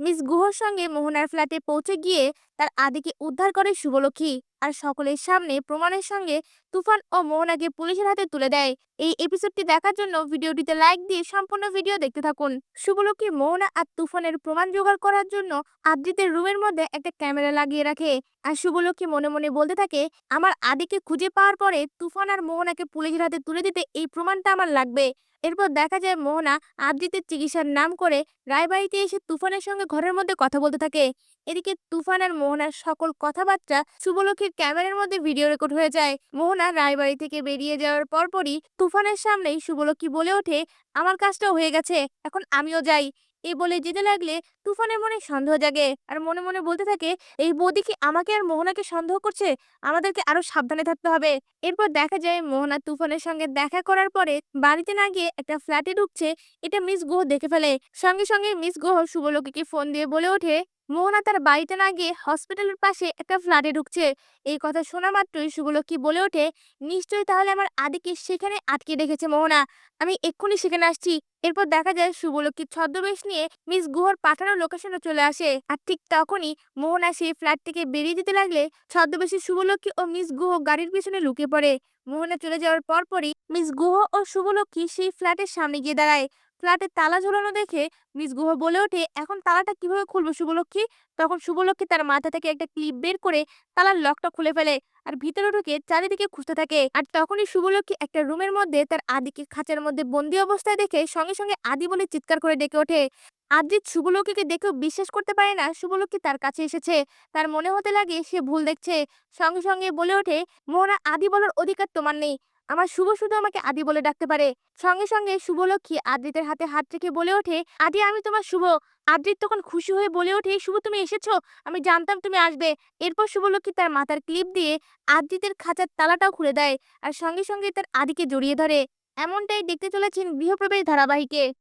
Miss গুহর সঙ্গে মোহনার ফ্ল্যাটে পৌঁছে গিয়ে তার আদিকে উদ্ধার করে শুভলক্ষ্মী। আর সকলের সামনে প্রমাণের সঙ্গে তুফান ও মোহনাকে পুলিশের হাতে তুলে দেয়। এই এপিসোডটি দেখার জন্য ভিডিওটিতে লাইক দিয়ে সম্পূর্ণ ভিডিও দেখতে থাকুন। শুভলক্ষ্মী, মোহনা আর তুফানের প্রমাণ জোগাড় করার জন্য আদ্রিতের রুমের মধ্যে একটা ক্যামেরা লাগিয়ে রাখে। আর শুভলক্ষ্মী মনে মনে বলতে থাকে, আমার আদিকে খুঁজে পাওয়ার পরে তুফান আর মোহনাকে পুলিশের হাতে তুলে দিতে এই প্রমাণটা আমার লাগবে। এরপর দেখা যায় মোহনা আবজিতের চিকিৎসার নাম করে রায়বাড়িতে এসে তুফানের সঙ্গে ঘরের মধ্যে কথা বলতে থাকে। এদিকে তুফান আর মোহনার সকল কথাবার্তা শুভলক্ষীর ক্যামেরার মধ্যে ভিডিও রেকর্ড হয়ে যায়। মোহনা রায়বাড়ি থেকে বেরিয়ে যাওয়ার পরপরই তুফানের সামনেই শুভলক্ষী বলে ওঠে, আমার কাজটাও হয়ে গেছে, এখন আমিও যাই। এই বলে যেতে লাগলে তুফানের মনে সন্দেহ জাগে। আর মনে মনে বলতে থাকে, এই বৌদি কি আমাকে আর মোহনাকে সন্দেহ করছে? আমাদেরকে আরও সাবধানে থাকতে হবে। এরপর দেখা যায় মোহনা তুফানের সঙ্গে দেখা করার পরে বাড়িতে না গিয়ে একটা ফ্ল্যাটে ঢুকছে। এটা মিস গুহ দেখে ফেলে। সঙ্গে সঙ্গে মিস গুহ শুভলক্ষীকে ফোন দিয়ে বলে ওঠে, মোহনা তার বাড়িতে না গিয়ে হসপিটালের পাশে একটা ফ্ল্যাটে ঢুকছে। এই কথা শোনা মাত্রই শুভলক্ষী বলে ওঠে, নিশ্চয়ই তাহলে আমার আদিকে সেখানে আটকে রেখেছে মোহনা। আমি এক্ষুনি সেখানে আসছি। এরপর দেখা যায় শুভলক্ষীর ছদ্মবেশ নিয়ে মিস গুহর পাঠানো লোকেশনে চলে আসে। আর ঠিক তখনই মোহনা সেই ফ্ল্যাট থেকে বেরিয়ে যেতে লাগলে ছদ্মবেশী শুভলক্ষী ও মিস গুহ গাড়ির পিছনে লুকে পড়ে। মোহনা চলে যাওয়ার পরপরই মিস গুহ ও শুভলক্ষী সেই ফ্ল্যাটের সামনে গিয়ে দাঁড়ায়। ফ্ল্যাটের তালা ঝোলানো দেখে মিস গুহ বলে ওঠে, এখন তালাটা কীভাবে খুলবো শুভলক্ষী তখন শুভলক্ষী তার মাথা থেকে একটা ক্লিপ বের করে তালার লকটা খুলে ফেলে আর ভিতরে ঢুকে চারিদিকে খুঁজতে থাকে। আর তখনই শুভলক্ষী একটা রুমের মধ্যে তার আদিকে খাঁচার মধ্যে বন্দি অবস্থায় দেখে সঙ্গে সঙ্গে আদি বলে চিৎকার করে ডেকে ওঠে। আদ্রিত শুভলক্ষীকে দেখেও বিশ্বাস করতে পারে না শুভলক্ষী তার কাছে এসেছে। তার মনে হতে লাগে সে ভুল দেখছে। সঙ্গে সঙ্গে বলে ওঠে, মোহনা, আদি বলার অধিকার তোমার নেই। আমার শুভ শুধু আমাকে আদি বলে ডাকতে পারে। সঙ্গে সঙ্গে শুভলক্ষ্মী আদ্রিতের হাতে হাত রেখে বলে ওঠে, আদি, আমি তোমার শুভ। আদ্রিত তখন খুশি হয়ে বলে ওঠে, শুভ, তুমি এসেছ? আমি জানতাম তুমি আসবে। এরপর শুভলক্ষ্মী তার মাথার ক্লিপ দিয়ে আদ্রিতের খাঁচার তালাটাও খুলে দেয় আর সঙ্গে সঙ্গে তার আদিকে জড়িয়ে ধরে। এমনটাই দেখতে চলেছেন গৃহপ্রবেশ ধারাবাহিকে।